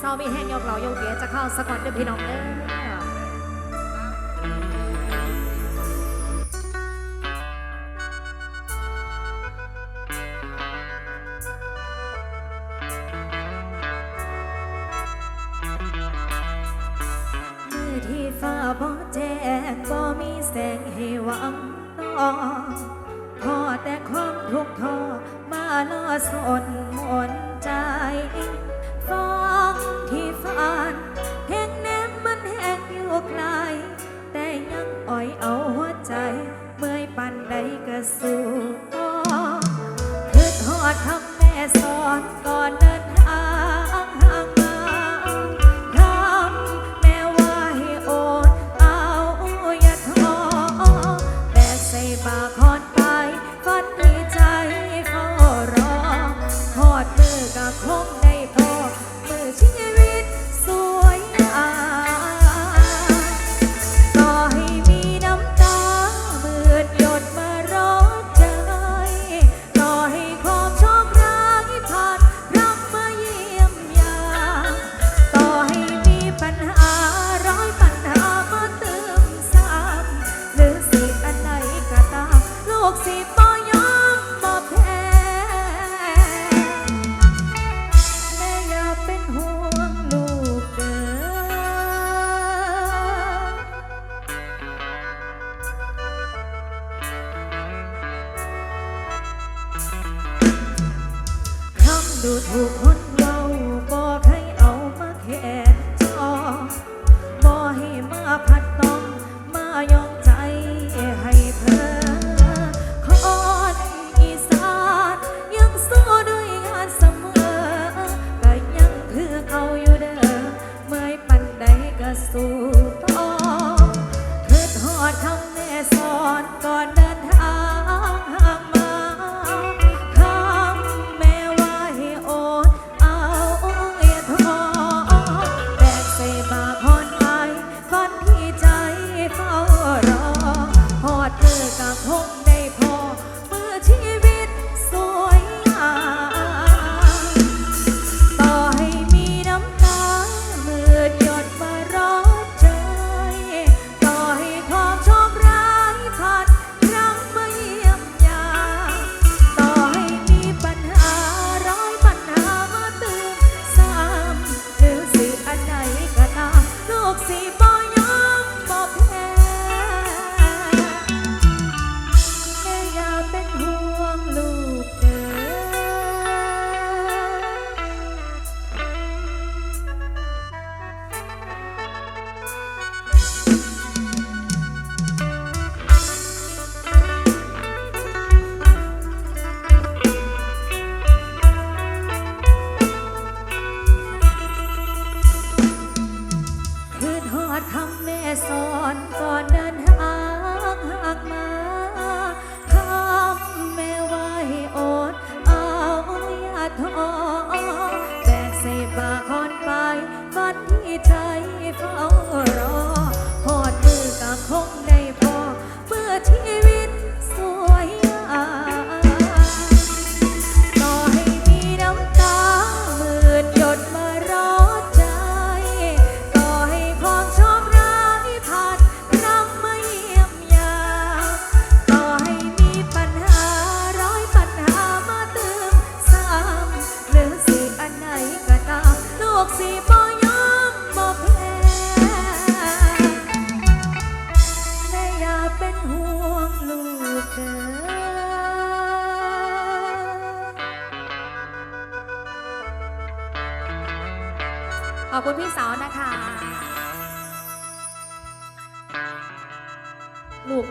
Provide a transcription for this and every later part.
เศร้ามีแห้งยกเรายกเกจะเข้าสะกดด้วยพี่น้องเด้อฟ้าบ่แจ้งมีแสงให้วังต่อพอแต่ความทุกข์ทอมาล่อสนมนใจ ที่ฟานแห้งแนมมันแห้งอยู่ไกลแต่ยังอ่อยเอาหัวใจ เมื่อยปันใดก็สู้ก็คือทอดคำแม่สอนก่อน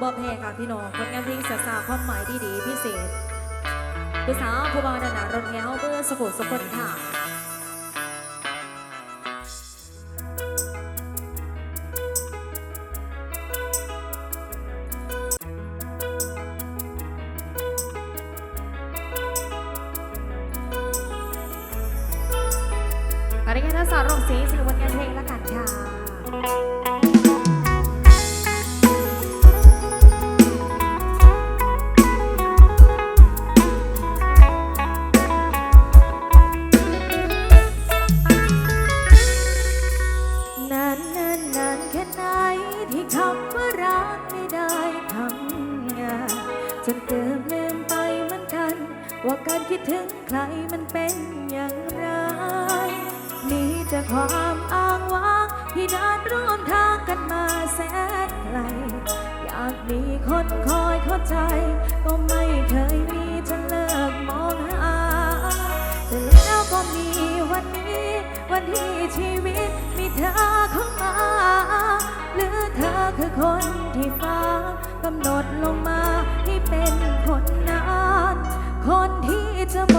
บ่แพ้ค่ะพี่น้องคนงานเพลงเสียสาวความหมายดีๆพิเศษผู้สาวบาวนาหนารนแง้วเบอร์สกุลสกุลค่ะอะไรกันนะสาวรองสี นานแค่ไหนที่คำว่ารักไม่ได้ทำงานจนเกือบลืมไปเหมือนกัน ว่าการคิดถึงใครมันเป็นอย่างไรนี่จะความอ้างว้างที่เดินร่วมทางกันมาแสนไกล อยากมีคนคอยเข้าใจ ก็ไม่เคยมีเธอ วันที่ชีวิตมีเธอเข้ามา หรือเธอคือคนที่ฟ้ากำหนดลงมาให้เป็นคนนั้น คนที่จะบอกว่า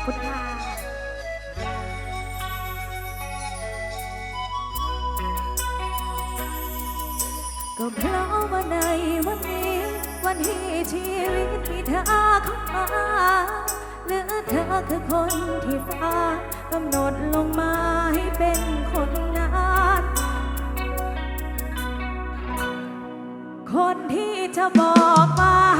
อบคุณค่ะก็เพราะว่าในวันนี้ วันที่ชีวิตมีเธอเข้ามาเหลือเธอคือคนที่ฟ้ากำหนดลงมาให้เป็นคนนั้นคนที่จะบอกว่า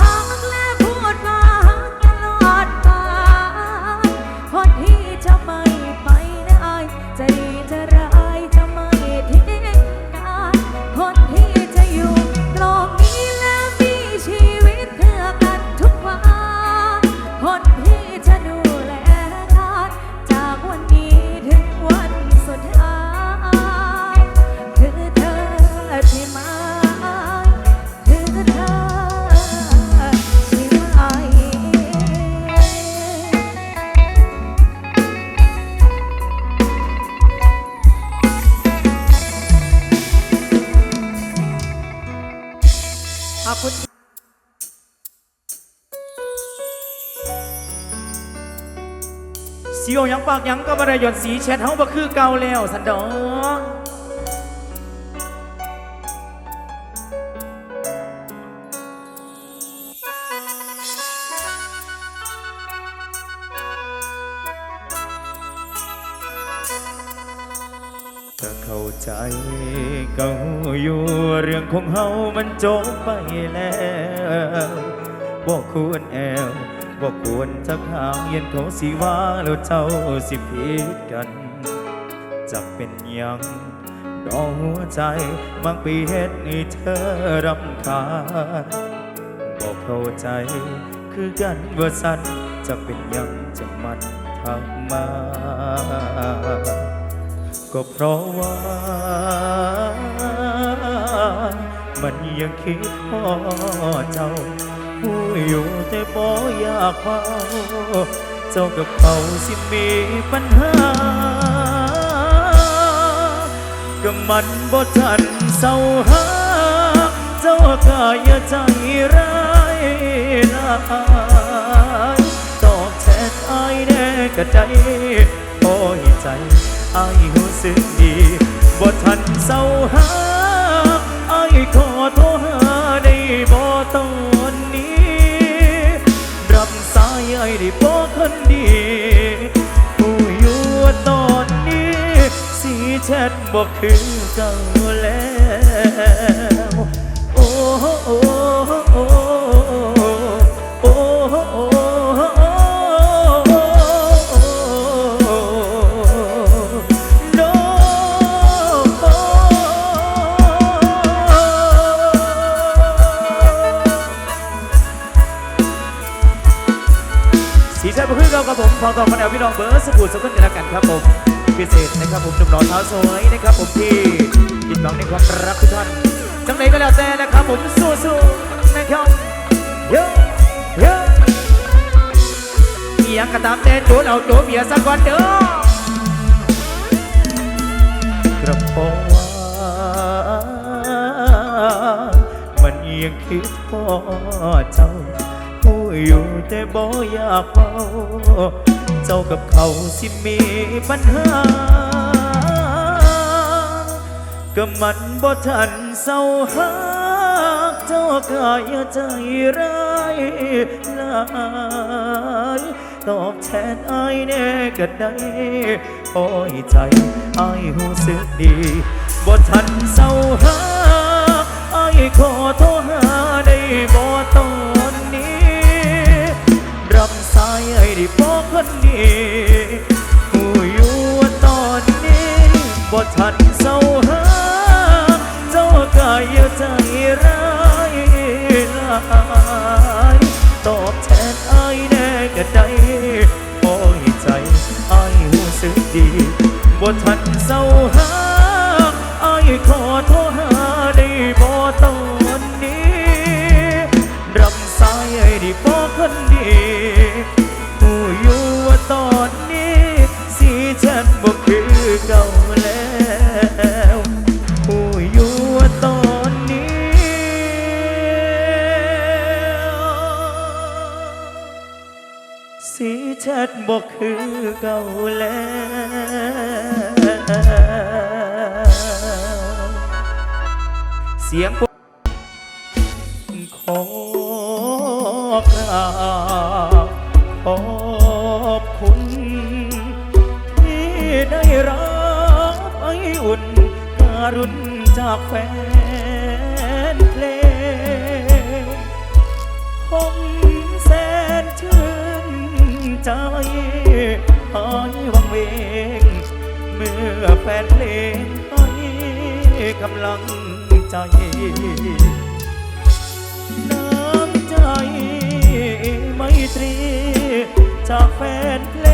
ปากหยังก็บ่ได้หย่อนสีแชทเฮาบ่คือเก่าแล้วสันดอกถ้าเข้าใจก็อยู่เรื่องของเฮามันจบไปแล้วบ่ควรแอว บ่ควรจะข้ามเย็นเขาสิว่าแล้วเจ้าสิผิดกันจะเป็นยังดอกหัวใจมักไปเฮ็ดให้เธอรำคาญบอกเข้าใจคือกันว่าสันจะเป็นยังจะมันทักมา ก็เพราะว่า มันยังคิดพ่อเจ้า ผู้อยู่แต่บ่อยากเฝ้าเจ้ากับเขาสิมีปัญหาก็มันบ่ทันเศร้าหาเจ้าก็อย่าใจร้ายลายตอบแทนอายแน่ก็ได้โอ้ยใจอายรู้สึกดีบ่ทันเศร้าหาอายขอโทรหา สีแชทบอกคือเก่าแล้วโอ้โอ้โอ้โอ้โอ้โนสีชันบุคคลเรากับผมขอตอบมาแนวพี่น้องเบอร์สบู่สกุลกันแล้วกันครับผม พิเศษนะครับผมหนุ่มหล่อเท้าสวยนะครับผมที่ผิดหวังในความรักทุกท่านจังไหนก็แล้วแต่นะครับผมสู้ๆนะครับเยอะเยอะอียังกระตามแต่โจนเอาโจเบียร์สักก่อนเด้อกระเพาะว่ามันยังคิดพ่อเจ้าผู้อยู่แต่บ่อยากเฝ้า จ้ากับเขาสิมีปัญหา ก็มันบ่ทันเศร้าหาเจ้าก็อย่าใจร้ายลายตอบแทนอายแน่ก็ได้โอ้ยใจอายหูสึกดีบ่ทันเศร้าหาอายขอโทรหาได้บ่ต้อนนี้ รับสายไอ้ได้บอกคนดีผู้อยู่ตอนนี้บ่ทันเศร้าหาเจ้าก็อย่าใจร้ายลายตอบแทนไอ้แน่ก็ได้โอ้ยใจไอ้หูสึกดีบ่ทันเศร้าหาไอ้ขอโทรหาได้บ่ตอนนี้รับสายไอ้ได้บอกคนดี บอกคือเก่าแล้วเสียงขอกราบขอบคุณ ที่ได้รับไออุ่นการุณจากแฟน ใจหายวังเวง เมื่อแฟนเพลงให้กำลังใจ น้ำใจไม่ตรี จากแฟนเพล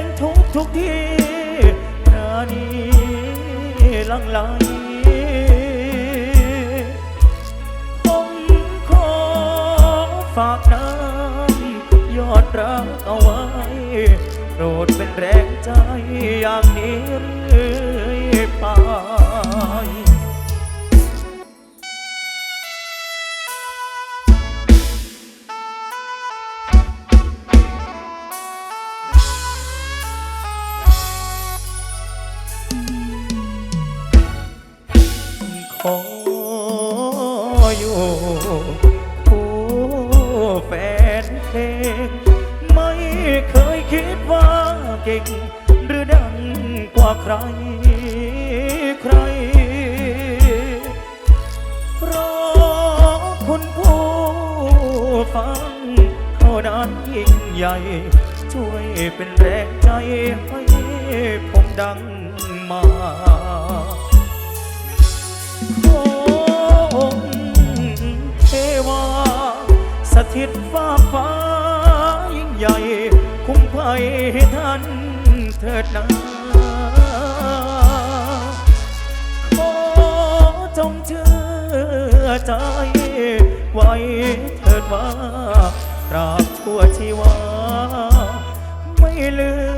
งทุกทุกที่ปราณีหลังไหลผมขอฝากน้ำยอดรักเอาไว้ โปรดเป็นแรงใจอย่างนี้เรื่อยไป คุณผู้ฟังเท่านั้นยิ่งใหญ่ ช่วยเป็นแรงใจให้ผมดังมาโอ้องค์เทวา สถิตฟ้าฟ้ายิ่งใหญ่ คุ้มภัยให้ท่านเถิดนาขอจงเชื่อใจ ไว้เถิดว่าตราบชั่วชีวาไม่ลืม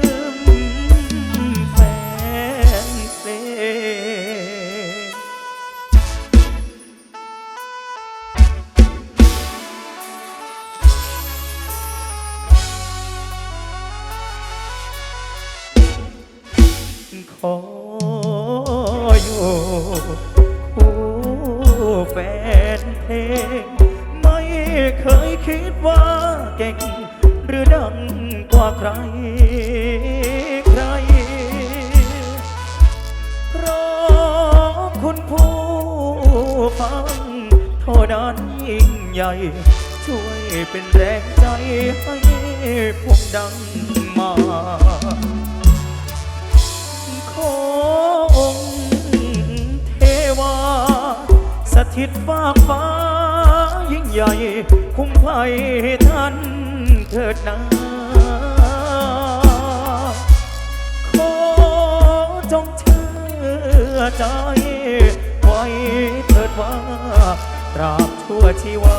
เคยคิดว่าเก่ง หรือดังกว่าใคร ใคร เพราะคุณผู้ฟังเท่านั้นยิ่งใหญ่ ช่วยเป็นแรงใจให้ผมดังมาขอองค์เทวา สถิตฟากฟ้า ใหญ่คุ้มภัยให้ท่านเถิดนาขอจงเชื่อใจ ไว้เถิดว่าตราบชั่วชีวา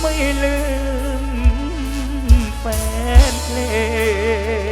ไม่ลืมแฟนเพลง